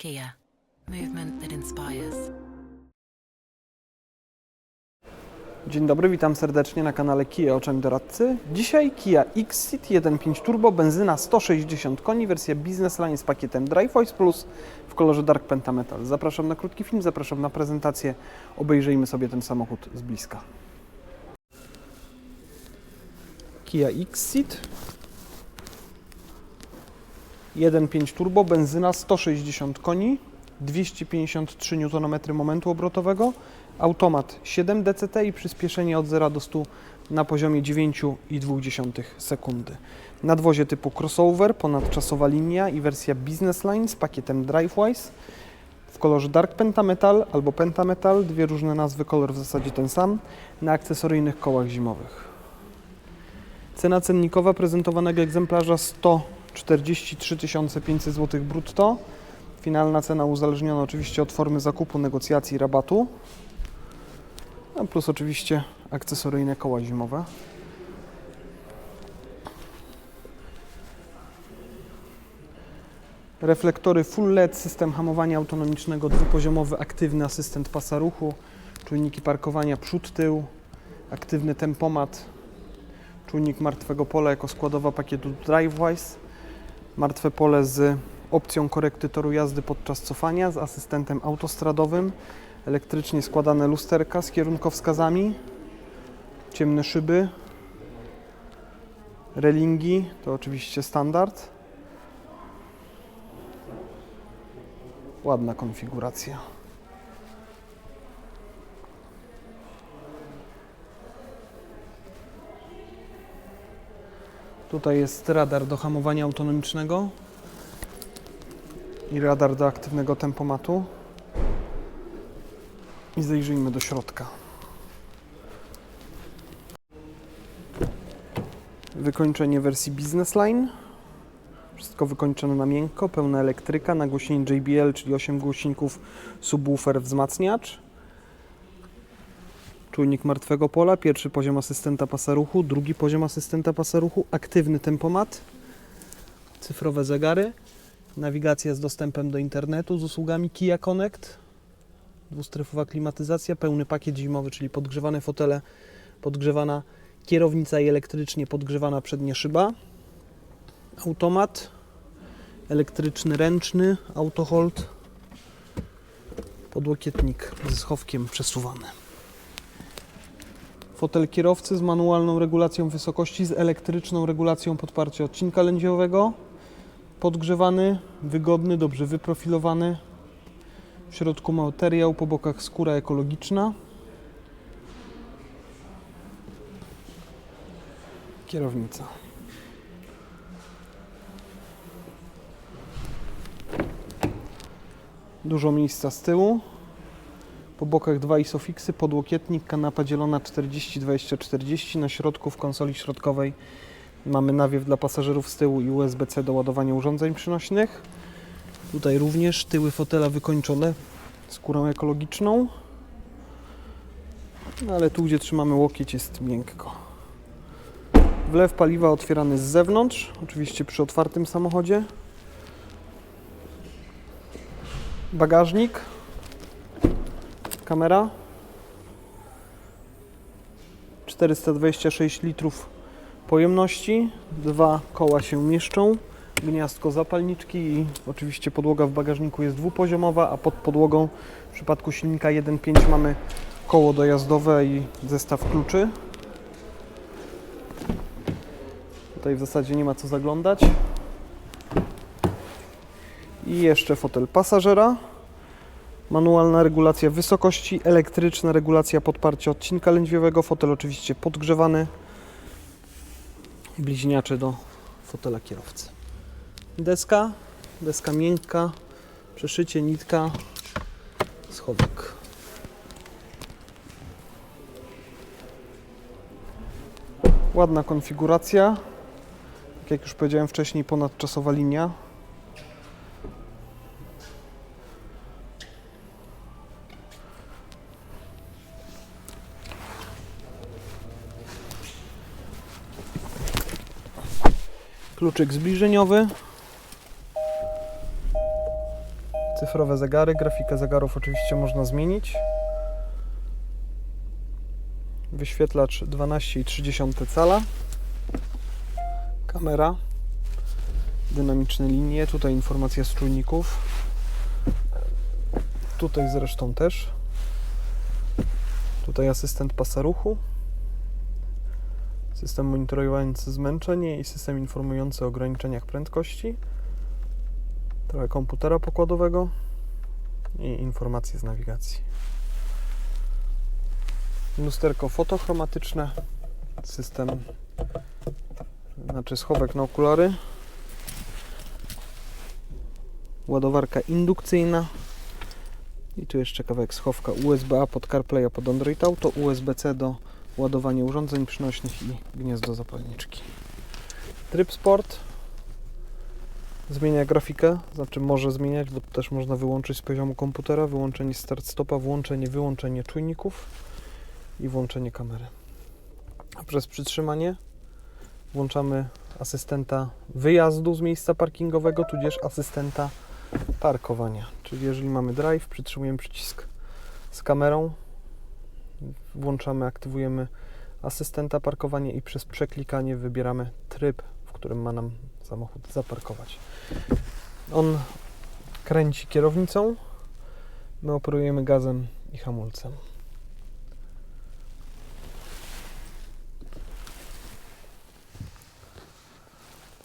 Kia, movement that inspires. Dzień dobry, witam serdecznie na kanale Kia Oczami Doradcy. Dzisiaj Kia Xceed 1.5 Turbo, benzyna 160 koni, wersja Business Line z pakietem Drive Voice Plus w kolorze Dark Pentametal. Zapraszam na krótki film, zapraszam na prezentację. Obejrzyjmy sobie ten samochód z bliska. Kia Xceed 1.5 Turbo, benzyna 160 koni, 253 Nm momentu obrotowego, automat 7 DCT i przyspieszenie od 0 do 100 na poziomie 9,2 sekundy. Nadwozie typu crossover, ponadczasowa linia i wersja Business Line z pakietem DriveWise w kolorze Dark Pentametal albo Pentametal, dwie różne nazwy, kolor w zasadzie ten sam, na akcesoryjnych kołach zimowych. Cena cennikowa prezentowanego egzemplarza 143 500 zł brutto. Finalna cena uzależniona oczywiście od formy zakupu, negocjacji, rabatu. A plus oczywiście akcesoryjne koła zimowe. Reflektory full LED, system hamowania autonomicznego, dwupoziomowy, aktywny asystent pasa ruchu, czujniki parkowania przód, tył, aktywny tempomat, czujnik martwego pola jako składowa pakietu DriveWise, martwe pole z opcją korekty toru jazdy podczas cofania, z asystentem autostradowym, elektrycznie składane lusterka z kierunkowskazami, ciemne szyby, relingi, to oczywiście standard. Ładna konfiguracja. Tutaj jest radar do hamowania autonomicznego i radar do aktywnego tempomatu. I zajrzyjmy do środka. Wykończenie wersji Business Line. Wszystko wykończone na miękko, pełna elektryka, nagłośnienie JBL, czyli 8 głośników, subwoofer, wzmacniacz. Czujnik martwego pola, pierwszy poziom asystenta pasa ruchu, drugi poziom asystenta pasa ruchu, aktywny tempomat, cyfrowe zegary, nawigacja z dostępem do internetu z usługami Kia Connect, dwustrefowa klimatyzacja, pełny pakiet zimowy, czyli podgrzewane fotele, podgrzewana kierownica i elektrycznie podgrzewana przednia szyba, automat, elektryczny ręczny, autohold, podłokietnik ze schowkiem przesuwany. Fotel kierowcy z manualną regulacją wysokości, z elektryczną regulacją podparcia odcinka lędźwiowego, podgrzewany, wygodny, dobrze wyprofilowany, w środku materiał, po bokach skóra ekologiczna. Kierownica. Dużo miejsca z tyłu. Po bokach dwa isofiksy, podłokietnik, kanapa dzielona 40-20-40. Na środku w konsoli środkowej mamy nawiew dla pasażerów z tyłu i USB-C do ładowania urządzeń przynośnych. Tutaj również tyły fotela wykończone skórą ekologiczną. No ale tu, gdzie trzymamy łokieć, jest miękko. Wlew paliwa otwierany z zewnątrz, oczywiście przy otwartym samochodzie. Bagażnik. Kamera. 426 litrów pojemności. Dwa koła się mieszczą gniazdko zapalniczki i oczywiście podłoga w bagażniku jest dwupoziomowa, a pod podłogą w przypadku silnika 1.5 mamy koło dojazdowe i zestaw kluczy. Tutaj w zasadzie nie ma co zaglądać. I jeszcze fotel pasażera. Manualna regulacja wysokości, elektryczna regulacja podparcia odcinka lędźwiowego, fotel oczywiście podgrzewany. Bliźniacze do fotela kierowcy. Deska, deska miękka, przeszycie, nitka, schowek. Ładna konfiguracja. Tak jak już powiedziałem wcześniej, ponadczasowa linia. Kluczyk zbliżeniowy. Cyfrowe zegary, grafikę zegarów oczywiście można zmienić. Wyświetlacz 12,3 cala. Kamera. Dynamiczne linie, tutaj informacja z czujników. Tutaj zresztą też. Tutaj asystent pasa ruchu. System monitorujący zmęczenie i system informujący o ograniczeniach prędkości. Trochę komputera pokładowego i informacje z nawigacji. Lusterko fotochromatyczne, system, znaczy schowek na okulary, ładowarka indukcyjna i tu jeszcze kawałek schowka USB-A pod CarPlay, pod Android Auto, USB-C do ładowania urządzeń przynośnych i gniazdo zapalniczki. Tryb Sport zmienia grafikę, znaczy może zmieniać, bo też można wyłączyć z poziomu komputera, wyłączenie start-stopa, włączenie, wyłączenie czujników i włączenie kamery. A przez przytrzymanie włączamy asystenta wyjazdu z miejsca parkingowego, tudzież asystenta parkowania. Czyli jeżeli mamy drive, przytrzymujemy przycisk z kamerą, włączamy, aktywujemy asystenta parkowania i przez przeklikanie wybieramy tryb, w którym ma nam samochód zaparkować. On kręci kierownicą, my operujemy gazem i hamulcem.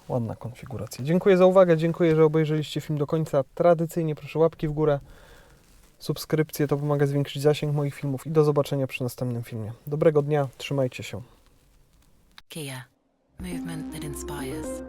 Ładna konfiguracja. Dziękuję za uwagę, dziękuję, że obejrzeliście film do końca. Tradycyjnie proszę łapki w górę, subskrypcje, to pomaga zwiększyć zasięg moich filmów i do zobaczenia przy następnym filmie. Dobrego dnia, trzymajcie się. Kia. Movement that inspires.